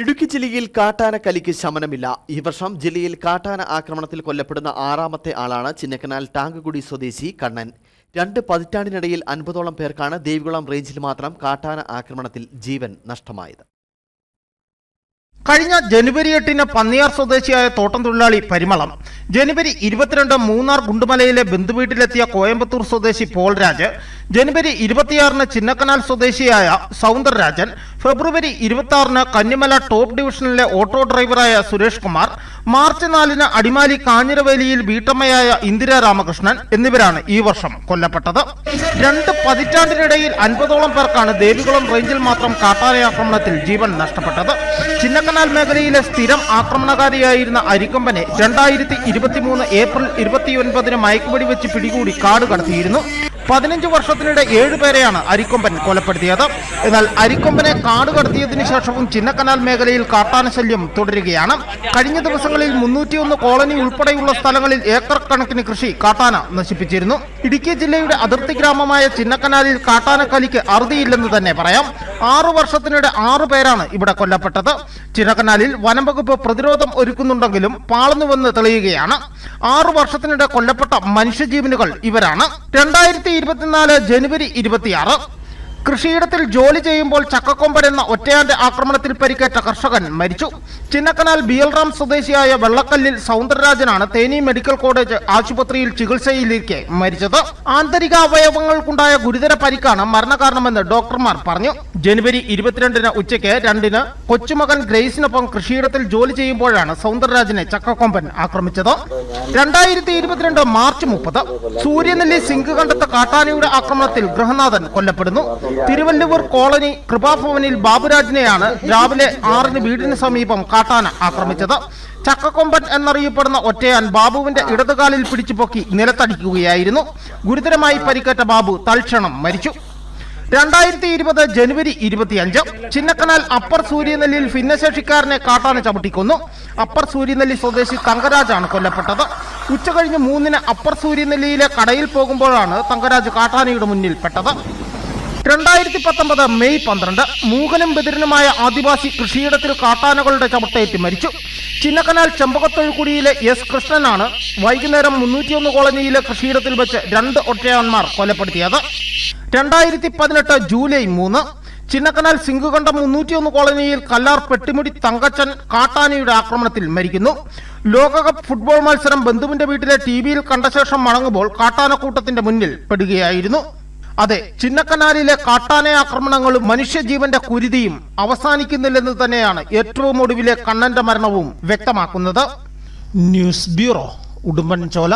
ഇടുക്കി ജില്ലയിൽ കാട്ടാന കലിക്ക് ശമനമില്ല. ഈ വർഷം ജില്ലയിൽ കാട്ടാന ആക്രമണത്തിൽ കൊല്ലപ്പെടുന്ന ആറാമത്തെ ആളാണ് ചിന്നക്കനാൽ ടാങ്കുകുടി സ്വദേശി കണ്ണൻ. രണ്ട് പതിറ്റാണ്ടിനിടയിൽ അൻപതോളം പേർക്കാണ് ദേവികുളം റേഞ്ചിൽ മാത്രം കാട്ടാന ആക്രമണത്തിൽ ജീവൻ നഷ്ടമായത്. കഴിഞ്ഞ ജനുവരി എട്ടിന് പന്നിയാർ സ്വദേശിയായ തോട്ടം തൊഴിലാളി പരിമളം. ജനുവരി ഇരുപത്തിരണ്ട് മൂന്നാർ ഗുണ്ടുമലയിലെ ബന്ധുവീട്ടിലെത്തിയ കോയമ്പത്തൂർ സ്വദേശി പോൾരാജ്. ജനുവരി ഇരുപത്തിയാറിന് ചിന്നക്കനാൽ സ്വദേശിയായ സൗന്ദർരാജൻ. ഫെബ്രുവരി ഇരുപത്തി ആറിന് കന്നിമല ടോപ്പ് ഡിവിഷനിലെ ഓട്ടോ ഡ്രൈവറായ സുരേഷ് കുമാർ. മാർച്ച് നാലിന് അടിമാലി കാഞ്ഞിരവേലിയിൽ വീട്ടമ്മയായ ഇന്ദിര രാമകൃഷ്ണൻ എന്നിവരാണ് ഈ വർഷം കൊല്ലപ്പെട്ടത്. രണ്ട് പതിറ്റാണ്ടിനിടയിൽ അൻപതോളം പേർക്കാണ് ദേവികുളം റേഞ്ചിൽ മാത്രം കാട്ടാനയാക്രമണത്തിൽ ജീവൻ നഷ്ടപ്പെട്ടത്. ചിന്നക്കനാൽ മേഖലയിലെ സ്ഥിരം ആക്രമണകാരിയായിരുന്ന അരിക്കൊമ്പനെ രണ്ടായിരത്തി ഇരുപത്തിമൂന്ന് ഏപ്രിൽ ഇരുപത്തിയൊൻപതിന് മയക്കുപടി വെച്ച് പിടികൂടി കാട് കടത്തിയിരുന്നു. പതിനഞ്ച് വർഷത്തിനിടെ ഏഴുപേരെയാണ് അരിക്കൊമ്പൻ കൊലപ്പെടുത്തിയത്. എന്നാൽ അരിക്കൊമ്പനെ കാട് കടത്തിയതിന് ശേഷവും ചിന്നക്കനാൽ മേഖലയിൽ കാട്ടാന ശല്യം തുടരുകയാണ്. കഴിഞ്ഞ ദിവസങ്ങളിൽ മുന്നൂറ്റിയൊന്ന് കോളനി ഉൾപ്പെടെയുള്ള സ്ഥലങ്ങളിൽ ഏക്കർ കണക്കിന് കൃഷി കാട്ടാന നശിപ്പിച്ചിരുന്നു. ഇടുക്കി ജില്ലയുടെ അതിർത്തി ഗ്രാമമായ ചിന്നക്കനാലിൽ കാട്ടാനക്കലിക്ക് അറുതിയില്ലെന്ന് തന്നെ പറയാം. ആറു വർഷത്തിനിടെ ആറു പേരാണ് ഇവിടെ കൊല്ലപ്പെട്ടത്. ചിന്നക്കനാലിൽ വനംവകുപ്പ് പ്രതിരോധം ഒരുക്കുന്നുണ്ടെങ്കിലും പാളന്നുവെന്ന് തെളിയുകയാണ്. ആറു വർഷത്തിനിടെ കൊല്ലപ്പെട്ട മനുഷ്യജീവനുകൾ ഇവരാണ്. രണ്ടായിരത്തി ഇരുപത്തിനാല് ജനുവരി ഇരുപത്തിയാറ്. കൃഷിയിടത്തിൽ ജോലി ചെയ്യുമ്പോൾ ചക്കക്കൊമ്പൻ എന്ന ഒറ്റയാന്റെ ആക്രമണത്തിൽ പരിക്കേറ്റ കർഷകൻ മരിച്ചു. ചിന്നക്കനാൽ ബിയൽറാം സ്വദേശിയായ വെള്ളക്കല്ലിൽ സൗന്ദരരാജനാണ് തേനി മെഡിക്കൽ കോളേജ് ആശുപത്രിയിൽ ചികിത്സയിലിരിക്കെ മരിച്ചത്. ആന്തരിക അവയവങ്ങൾക്കുണ്ടായ ഗുരുതര പരിക്കാണ് മരണകാരണമെന്ന് ഡോക്ടർമാർ പറഞ്ഞു. ജനുവരി ഇരുപത്തിരണ്ടിന് ഉച്ചയ്ക്ക് രണ്ടിന് കൊച്ചുമകൻ ഗ്രേസിനൊപ്പം കൃഷിയിടത്തിൽ ജോലി ചെയ്യുമ്പോഴാണ് സൗന്ദരരാജനെ ചക്കക്കൊമ്പൻ ആക്രമിച്ചത്. രണ്ടായിരത്തി ഇരുപത്തിരണ്ട് മാർച്ച് മുപ്പത് സൂര്യനെല്ലി സിങ്ക് കണ്ടെത്ത കാട്ടാനയുടെ ആക്രമണത്തിൽ ഗൃഹനാഥൻ കൊല്ലപ്പെടുന്നു. തിരുവല്ലൂർ കോളനി കൃപാഭവനിൽ ബാബുരാജിനെയാണ് രാവിലെ ആറിന് വീടിന് സമീപം കാട്ടാന ആക്രമിച്ചത്. ചക്കക്കൊമ്പൻ എന്നറിയപ്പെടുന്ന ഒറ്റയാൻ ബാബുവിന്റെ ഇടതുകാലിൽ പിടിച്ചു പൊക്കി നിലത്തടിക്കുകയായിരുന്നു. ഗുരുതരമായി പരിക്കേറ്റ ബാബു തൽക്ഷണം മരിച്ചു. രണ്ടായിരത്തി ഇരുപത് ജനുവരി ഇരുപത്തിയഞ്ച് ചിന്നക്കനാൽ അപ്പർ സൂര്യനെല്ലിയിൽ ഭിന്നശേഷിക്കാരനെ കാട്ടാന ചവിട്ടിക്കൊന്നു. അപ്പർ സൂര്യനെല്ലി സ്വദേശി തങ്കരാജാണ് കൊല്ലപ്പെട്ടത്. ഉച്ചകഴിഞ്ഞ് മൂന്നിന് അപ്പർ സൂര്യനെല്ലിയിലെ കടയിൽ പോകുമ്പോഴാണ് തങ്കരാജ് കാട്ടാനയുടെ മുന്നിൽ പെട്ടത്. രണ്ടായിരത്തി പത്തൊമ്പത് മെയ് പന്ത്രണ്ട് മൂകനും ബദിരനുമായ ആദിവാസി കൃഷിയിടത്തിൽ കാട്ടാനകളുടെ ചവിട്ടേറ്റ് മരിച്ചു. ചിന്നക്കനാൽ ചെമ്പകത്തൊഴുകുടിയിലെ എസ് കൃഷ്ണനാണ് വൈകുന്നേരം മുന്നൂറ്റിയൊന്ന് കോളനിയിലെ കൃഷിയിടത്തിൽ വെച്ച് രണ്ട് ഒറ്റയാന്മാർ കൊലപ്പെടുത്തിയത്. രണ്ടായിരത്തി പതിനെട്ട് ജൂലൈ മൂന്ന് ചിന്നക്കനാൽ സിംഗുകണ്ടം മുന്നൂറ്റിയൊന്ന് കോളനിയിൽ കല്ലാർ പെട്ടിമുടി തങ്കച്ചൻ കാട്ടാനയുടെ ആക്രമണത്തിൽ മരിക്കുന്നു. ലോകകപ്പ് ഫുട്ബോൾ മത്സരം ബന്ധുവിന്റെ വീട്ടിലെ ടി വിയിൽ കണ്ട ശേഷം മടങ്ങുമ്പോൾ കാട്ടാനക്കൂട്ടത്തിന്റെ മുന്നിൽ പെടുകയായിരുന്നു. അതെ ചിന്നക്കനാലിലെ കാട്ടാന ആക്രമണങ്ങളും മനുഷ്യജീവന്റെ കുരുതിയും അവസാനിക്കുന്നില്ലെന്ന് തന്നെയാണ് ഏറ്റവും ഒടുവിലെ കണ്ണന്റെ മരണവും വ്യക്തമാക്കുന്നത്. News bureau Udumbanchola.